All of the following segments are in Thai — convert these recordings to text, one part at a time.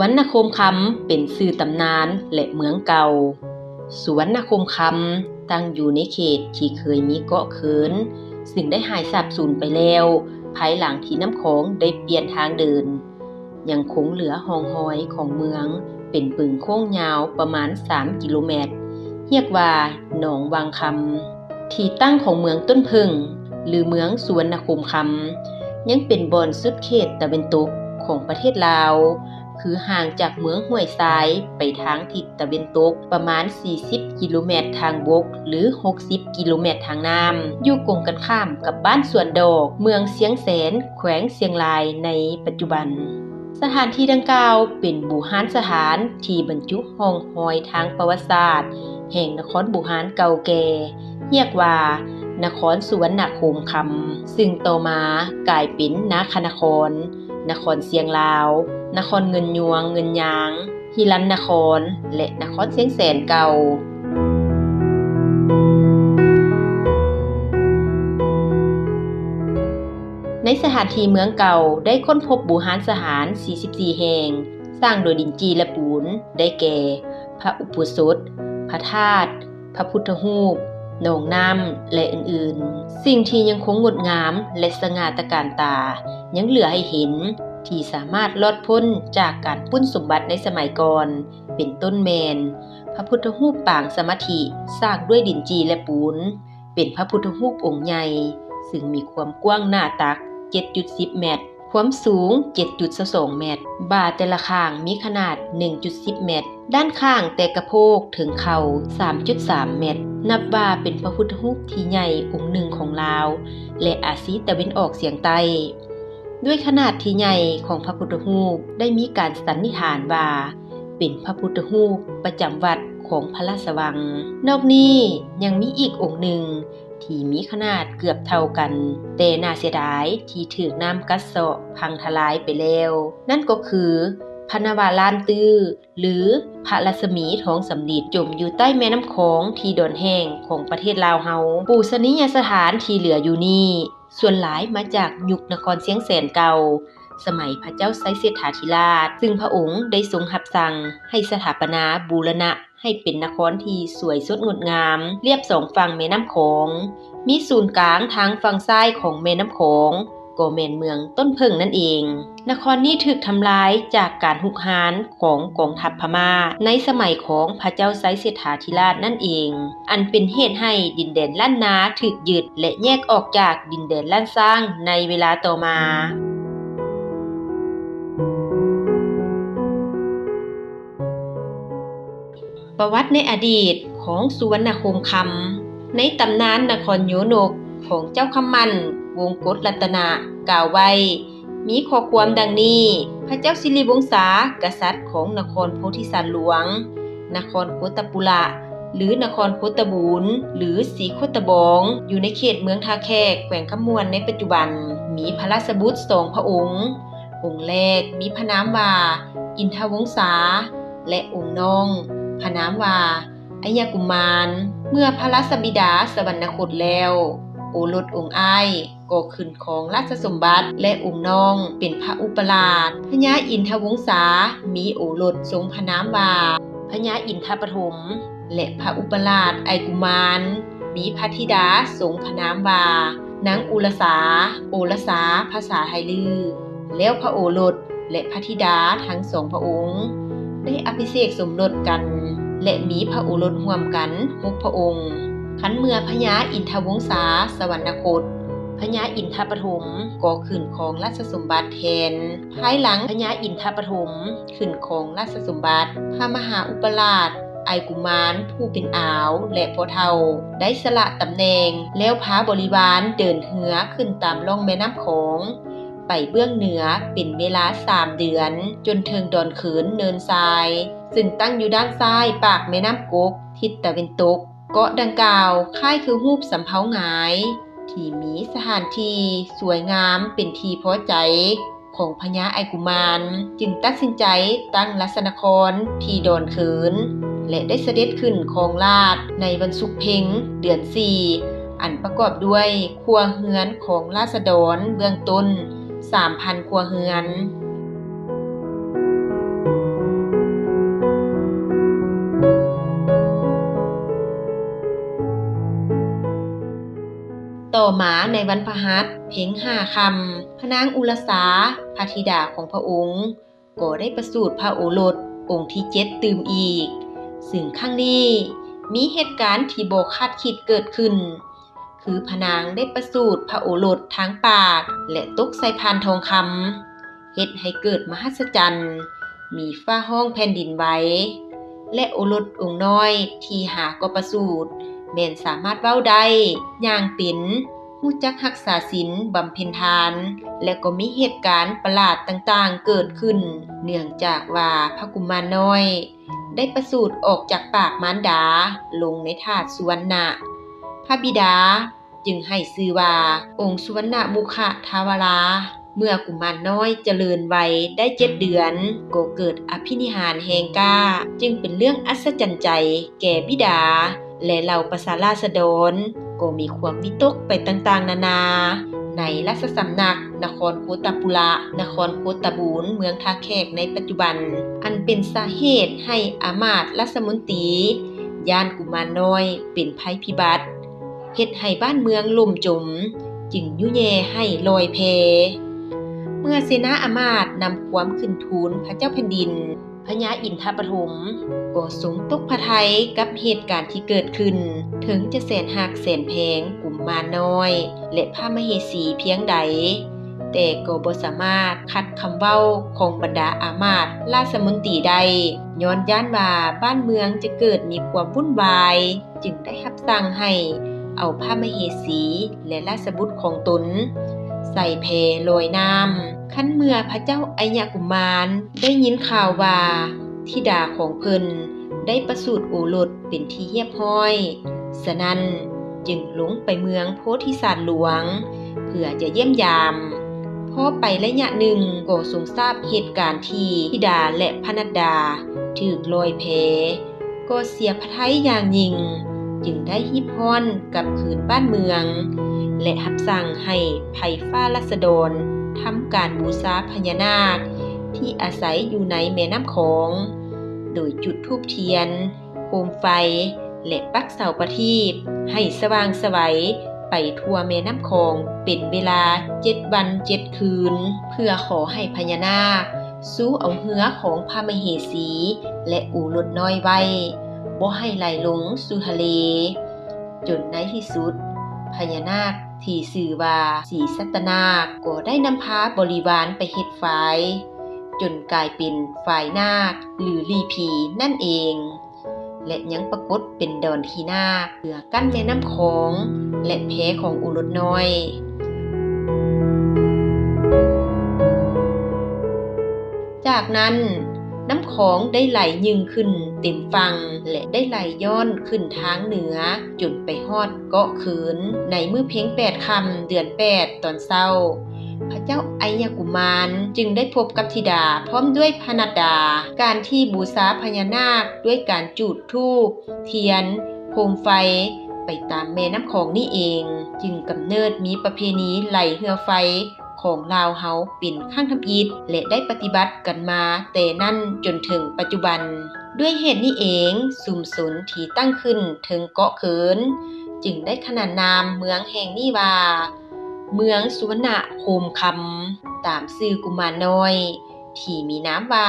วรรณคมคำเป็นสื่อตำนานและเมืองเก่าสุวรรณคมคำตั้งอยู่ในเขตที่เคยมีเกาะเขิน ซึ่งได้หายสาบสูญไปแล้ว ภายหลังที่น้ำโขงได้เปลี่ยนทางเดิน ยังคงเหลือหองหอยของเมือง เป็นปึงโค้งยาวประมาณ 3 กิโลเมตร เรียกว่าหนองวางคำที่ตั้งของเมืองต้นพึ่ง หรือเมืองสุวรรณคมคำยังเป็นบอนสุดเขตตะวันตกของประเทศลาว คือห่างจากเมืองห้วยทรายไปทางทิศตะวันตกประมาณ 40 กิโลเมตรทางบก หรือ 60 กิโลเมตรทางน้ำอยู่กงกันข้ามกับบ้านสวนดอก เมืองเสียงแสน แขวงเสียงรายในปัจจุบันสถานที่ดังกล่าวเป็นบูฮานสถานที่บรรจุห้องหอยทางประวัติศาสตร์ แห่งนครบูฮานเก่าแก่เรียกว่านครสุวรรณโคมคำซึ่งต่อมากลายเป็นนาคนคร นครเสียงลาว นครเงินยวง เงินยางฮิรันนคร และนครเสียงแสนเก่าในสถานที่เมืองเก่าได้ค้นพบบูหารสถาน44 แห่ง สร้างโดยดินจีและปูน ได้แก่ พระอุปสมบทพระธาตุ พระพุทธรูป โหนงน้ำและอื่นๆ สิ่งที่ยังคงงดงามและสง่าตะการตา ยังเหลือให้เห็นที่สามารถลอดพ้นจากการปุ้นสมบัติในสมัยก่อน เป็นต้นแมน พระพุทธรูปปางสมาธิสร้างด้วยดินจีและปูน เป็นพระพุทธรูปองค์ใหญ่ ซึ่งมีความกว้างหน้าตัก 7.10 เมตร ความสูง 7.2 เมตร บาแต่ละข้างมีขนาด 1.10 เมตร ด้านข้างแต่กระโพกถึงเข่า 3.3 เมตร นับว่าเป็นพระพุทธรูปที่ใหญ่องค์หนึ่งของลาว และอาซีตะเวนออกเฉียงใต้ ด้วยขนาดที่ใหญ่ของพระพุทธรูปได้มีการสันนิษฐานว่า เป็นพระพุทธรูปประจำวัดของพระราชวัง นอกนี้ยังมีอีกองค์หนึ่งที่มีขนาดเกือบเท่ากัน แต่น่าเสียดายที่ถูกน้ำกัดเซาะพังทลายไปแล้ว นั่นก็คือ พระนาวาลานตือ หรือพระรัศมีทองสำลิดจมอยู่ใต้แม่น้ำโขงที่ดอนแห้งของประเทศลาวเฮาปูสนิยสถานที่เหลืออยู่นี่ ส่วนหลายมาจากยุคนครเสียงแสนเก่า สมัยพระเจ้าไซเสถาธิราช ซึ่งพระองค์ได้ทรงหับสั่งให้สถาปนาบูรณะให้เป็นนครที่สวยสดงดงาม เรียบสองฝั่งแม่น้ำโขงมีศูนย์กลางทางฝั่งซ้ายของแม่น้ำโขง โก็แม่นเมืองต้นเพิงนั่นเอง นครนี้ถูกทำลายจากการหุกหานของกองทัพพม่า ในสมัยของพระเจ้าไซเสถาธิราชนั่นเอง อันเป็นเหตุให้ดินแดนล้านนาถูกยึดและแยกออกจากดินแดนล้านสร้างในเวลาต่อมาประวัติในอดีตของสุวรรณคมคำในตำนานนครโยนกของเจ้าคำมัน วงกฎรัตนากล่าวไว้ มีข้อความดังนี้ พระเจ้าสิริวงศากษัตริย์ของนครโพธิสัตว์หลวง นครโคตปุระหรือนครโคตบูรหรือสีโคตบอง อยู่ในเขตเมืองทาแขกแขวงขมวนในปัจจุบัน มีพระราชบุตรสองพระองค์ องค์แรกมีพระนามว่า อินทวงศาและองค์น้องพระนามว่าอัยยกุมาร เมื่อพระราชบิดาสวรรคตแล้ว โอรสองค์อ้าย ก็ขึ้นของราชสมบัติและองค์น้อง เป็นพระอุปราชพญาอินทวงศามีโอรสทรงพระนามว่าพญาอินทปฐมและพระอุปราชไอกุมาร มีพระธิดาทรงพระนามว่านางอุลสา โอลสาภาษาไทยลือ แล้วพระโอรสและพระธิดาทั้งสองพระองค์ ได้อภิเษกสมรสกัน และมีพระโอรสร่วมกันหกพระองค์ขันเมื่อพญาอินทวงศาสวรรคต พญาอินทปฐมก็ขึ้นของราชสมบัติแทน ภายหลังพญาอินทปฐมขึ้นของราชสมบัติ พระมหาอุปราชไอกุมารผู้เป็นอาวและพ่อเฒ่าได้สละตำแหน่ง แล้วพาบริวารเดินเหือขึ้นตามล่องแม่น้ำโขงไปเบื้องเหนือเป็นเวลาสามเดือน จนเทิงดอนเขินเนินทราย ซึ่งตั้งอยู่ด้านซ้ายปากแม่น้ำกกทิศตะวันตก เกาะดังกล่าวคล้ายคือรูปสำเภาหงาย ที่มีสถานที่สวยงามเป็นที่พอใจของพญาไอกุมารจึงตัดสินใจตั้งลัษนครที่ดอนขืน และได้เสด็จขึ้นครองราชในวันศุกร์เพ็งเดือนสี่อันประกอบด้วยครัวเฮือนของราษฎรเบื้องต้น 3,000 ครัวเฮือน อมาในวันพฤหัสเพ็งห้าคำพระนางอุลสาพระธิดาของพระองค์ก็ได้ประสูติพระโอรสองค์ที่เจ็ดตื่มอีก ซึ่งครั้งนี้มีเหตุการณ์ที่บ่คาดคิดเกิดขึ้น คือพระนางได้ประสูติพระโอรสทางปาก และตกใส่พานทองคำเฮ็ดให้เกิดมหัศจรรย์ มีฟ้าห้องแผ่นดินไหวและโอรสองค์น้อยที่หาก็ประสูติแม่นสามารถเว้าได้ย่างเป็น รู้จักรักษาศีลบำเพ็ญทาน และก็มีเหตุการณ์ประหลาดต่างๆเกิดขึ้น เนื่องจากว่าพระกุมารน้อย ได้ประสูติออกจากปากมารดาลงในถาดสุวรรณะ พระบิดาจึงให้ชื่อว่าองค์สุวรรณมุขทาวราเมื่อกุมารน้อยเจริญวัยได้เจ็ดเดือนก็เกิดอภินิหารแห่งก้า จึงเป็นเรื่องอัศจรรย์ใจแก่บิดา และเหล่าประสาราษฎร ก็มีความวิตกไปต่างๆ นานา ในราชสำนัก นครโคตปุระ นครโคตบูรณ์เมืองทาแขกในปัจจุบัน อันเป็นสาเหตุให้อามาตรัฐมนตรีย่านกุมารน้อยเป็นภัยพิบัติเฮ็ดให้บ้านเมืองล่มจม จึงยุแยให้ลอยแพเมื่อเสนาอามาตนำความขึ้นทูลพระเจ้าแผ่นดิน พญาอินทปฐมก็สงตกพระทัยกับเหตุการณ์ที่เกิดขึ้น ถึงจะแสนหักแสนแพงกลุ่มมาน้อย และพระมเหสีเพียงใด แต่ก็บ่สามารถคัดคำเว้าของบรรดาอามาตย์ราชมุนตรีได้ย้อนย่านว่าบ้านเมืองจะเกิดมีความวุ่นวาย จึงได้รับสั่งให้เอาพระมเหสีและราชบุตรของตน ใส่เพลอยน้ำขั้นเมื่อพระเจ้าอัยยกุมารได้ยินข่าวว่าธิดาของเพิ่นได้ประสูติโอรสเป็นที่เฮียบห้อยสนั้นจึงหลงไปเมืองโพธิสัตว์หลวง เพื่อจะเยี่ยมยามพอไประยะหนึ่งก็ทรงทราบเหตุการณ์ที่ธิดาและพนัดดาถูกลอยเพก็เสียพระทัยอย่างยิ่ง จึงได้ฮิบฮ้อนกลับคืนบ้านเมือง และหับสั่งให้ไผ่ฟ้าลัสดรทำการบูชาพญานาค ที่อาศัยอยู่ในแม่น้ำของ โดยจุดธูปเทียนโคมไฟ และปักเสาประทีปให้สว่างไสวัยไปทั่วแม่น้ำคองเป็นเวลาเจ็ดวันเจ็ดคืน เพื่อขอให้พญานาค สู้เอาเหือของพระมเหสี และอูรดน้อยไว้บ่ให้ไหลลงสู่ทะเล จนในที่สุด พญานาค ที่สื่อว่าสีสัตนาก็ได้นำพาบริวารไปเฮ็ดฝายจนกลายเป็นฝ่ายนาคหรือลีพีนั่นเอง และยังปรากฏเป็นดอนทีนาคเพื่อกั้นแม่น้ำของ และแพของอุรุตน้อยจากนั้น น้ำของได้ไหลยึงขึ้นเต็มฟัง และได้ไหลย้อนขึ้นทางเหนือ จุนไปฮอดเกาะเขินในมือเพียงแปดคำเดือนแปดตอนเศร้า พระเจ้าไอยกุมารจึงได้พบกับธิดาพร้อมด้วยพนัดดา การที่บูชาพญานาคด้วยการจูดธูปเทียนโคมไฟไปตามแม่น้ำของนี่เอง จึงกำเนิดมีประเพณีไหลเรือไฟ ของลาวเฮาเป็นข้างทำอิฐและได้ปฏิบัติกันมาแต่นั่นจนถึงปัจจุบัน ด้วยเหตุนี้เองสุมสนที่ตั้งขึ้นถึงเกาะเขิน จึงได้ขนานนามเมืองแห่งนี้ว่า เมืองสุวรรณโคมคำตามซื่อกุมารน้อย ที่มีน้ำว่า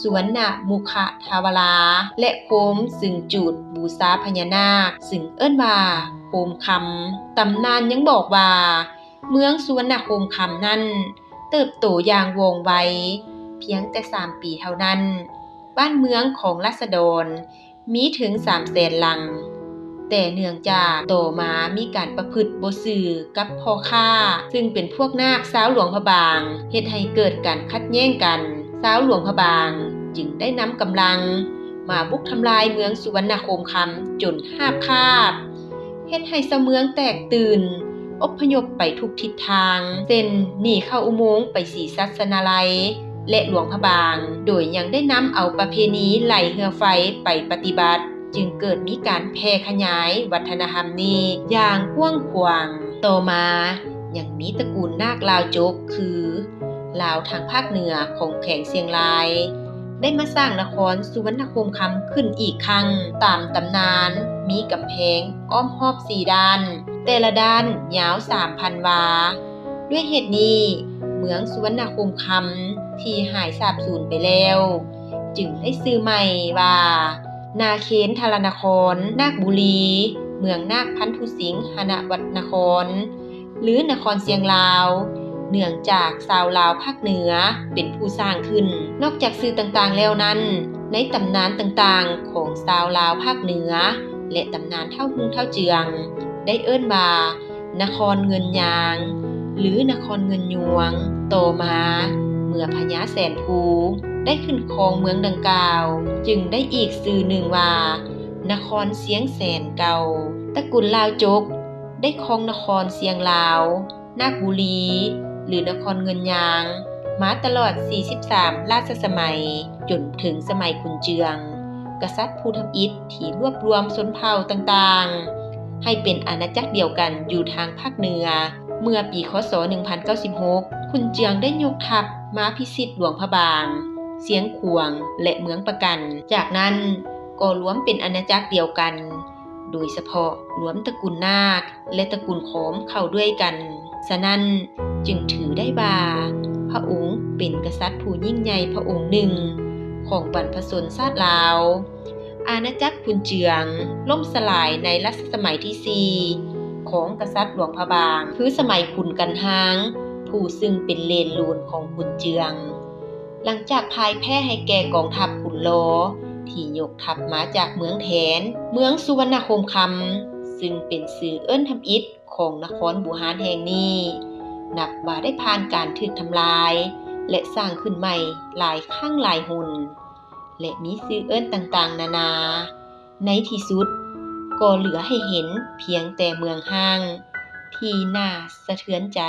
สวนณมุขะทาวรา และโคมซึ่งจูดบูชาพญานาค ซึ่งเอิ้นว่าโคมคำตำนานยังบอกว่า เมืองสุวรรณโคมคำนั้น เติบโตอย่างวงไวเพียงแต่สามปีเท่านั้น บ้านเมืองของรัษฎรมีถึงสามแสนหลัง แต่เนื่องจากโตมามีการประพฤติบ่ซื่อกับพ่อค้า ซึ่งเป็นพวกนาคสาวหลวงพระบางเฮ็ดให้เกิดการคัดแย่งกันสาวหลวงพระบางจึงได้นำกำลัง มาบุกทำลายเมืองสุวรรณโคมคำจนห้าบคาบเฮ็ดให้เสมืองแตกตื่น อพยพไปทุกทิศทางเส้นหนีเข้าอุโมงค์ไปสีศาสนาลัย และหลวงพระบาง โดยยังได้นำเอาประเพณีไหลเรือไฟไปปฏิบัติ จึงเกิดมีการแพร่ขยายวัฒนธรรมนี้อย่างกว้างขวางต่อมายังมีตระกูลนาคลาวจกคือลาวทางภาคเหนือของแขวงเชียงราย ได้มาสร้างนครสุวรรณโคมคำขึ้นอีกครั้ง ตามตำนาน มีกำแพงอ้อมรอบสี่ด้าน แต่ละด้านยาว3,000วา ด้วยเหตุนี้ เมืองสุวรรณภูมิคำที่หายสาบสูญไปแล้ว จึงได้ซื้อใหม่ว่า นาเคนทารนคร นาคบุรี เมืองนาคพันธุสิงหนวัดนคร หรือนครเสียงลาวเนื่องจากชาวลาวภาคเหนือเป็นผู้สร้างขึ้น นอกจากสื่อต่างๆแล้วนั้น ในตำนานต่างๆของชาวลาวภาคเหนือ และตำนานเท่าหุงเท่าเจือง ได้เอิ้นว่า นครเงินยาง หรือนครเงินยวง โตมา เมื่อพญาแสนภูได้ขึ้นครองเมืองดังกล่าว จึงได้อีกสื่อหนึ่งว่า นครเสียงแสนเก่า ตระกูลลาวจก ได้ครองนครเสียงลาว นาคบุรี หรือนครเงินยางมาตลอด 43 ราชสมัย จนถึงสมัยขุนเจือง กษัตริย์ภูทำอิฐที่รวบรวมชนเผ่าต่างๆ ให้เป็นอาณาจักรเดียวกันอยู่ทางภาคเหนือ เมื่อปีคศ 1096ขุนเจืองได้ยกทัพมาพิชิตหลวงพระบาง เสียงขวงและเมืองประกัน จากนั้นก็รวมเป็นอาณาจักรเดียวกัน โดยเฉพาะรวมตระกูลนาคและตระกูลโขมเข้าด้วยกันฉะนั้นจึงถือได้ว่าพระองค์เป็นกษัตริย์ผู้ยิ่งใหญ่พระองค์หนึ่ง ของบรรพชนชาติลาว อาณาจักรขุนเจือง ล่มสลายในรัชสมัยที่ 4 ของกษัตริย์หลวงพระบาง คือสมัยขุนกันหาง ผู้ซึ่งเป็นเลนลูนของขุนเจือง หลังจากพ่ายแพ้ให้แก่กองทัพขุนโลที่ยกทัพมาจากเมืองแถนเมืองสุวรรณคมคำซึ่งเป็นสื่อเอิ้นทำอิฐของนครบูหารแห่งนี้ นับว่าได้ผ่านการถูกทำลาย และสร้างขึ้นใหม่หลายครั้งหลายหุน และมีซื้อเอิ้นต่างๆ นานา ในที่สุด ก็เหลือให้เห็นเพียงแต่เมืองห้าง ที่น่าสะเทือนใจ